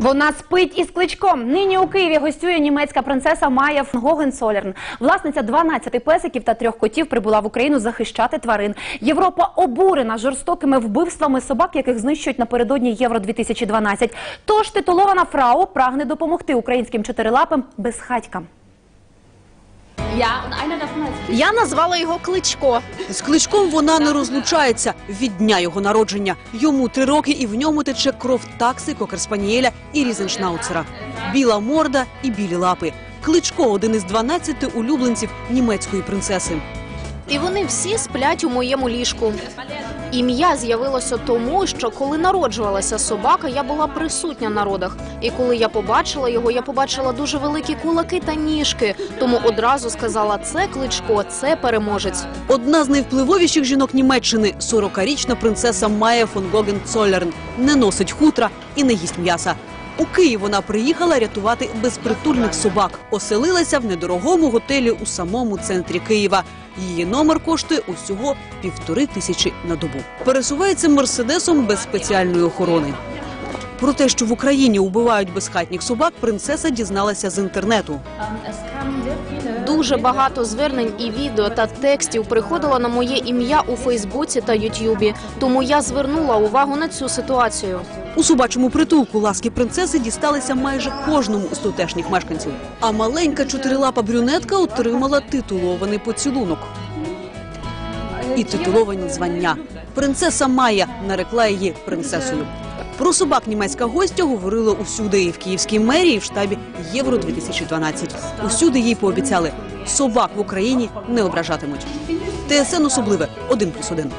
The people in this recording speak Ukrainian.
Вона спить із кличком. Нині у Києві гостює німецька принцеса Майя фон Гогенцолерн. Власниця 12 песиків та трьох котів прибула в Україну захищати тварин. Європа обурена жорстокими вбивствами собак, яких знищують напередодні Євро 2012. Тож титулована фрау прагне допомогти українським чотирилапим безхатькам. Я назвала його Кличко. З кличком вона не розлучається від дня його народження. Йому три роки, і в ньому тече кров такси, кокерспанієля і різеншнауцера. Біла морда і білі лапи. Кличко один із 12 улюбленців німецької принцеси. І вони всі сплять у моєму ліжку. Ім'я з'явилося тому, що коли народжувалася собака, я була присутня на родах. І коли я побачила його, я побачила дуже великі кулаки та ніжки. Тому одразу сказала: це кличко, це переможець. Одна з найвпливовіших жінок Німеччини, 40-річна принцеса Майя фон Гогенцоллерн, не носить хутра і не їсть м'яса. У Київ вона приїхала рятувати безпритульних собак. Оселилася в недорогому готелі у самому центрі Києва. Її номер коштує усього півтори тисячі на добу. Пересувається мерседесом без спеціальної охорони. Про те, що в Україні убивають безхатніх собак, принцеса дізналася з інтернету. Дуже багато звернень і відео та текстів приходило на моє ім'я у Фейсбуці та Ютюбі. Тому я звернула увагу на цю ситуацію. У собачому притулку ласки принцеси дісталися майже кожному з тутешніх мешканців. А маленька чотирилапа брюнетка отримала титулований поцілунок. І титуловані звання. Принцеса Майя нарекла її принцесою. Про собак німецька гостя говорила усюди і в київській мерії, і в штабі Євро 2012 Усюди їй пообіцяли, собак в Україні не ображатимуть. ТСН особливе 1+,1.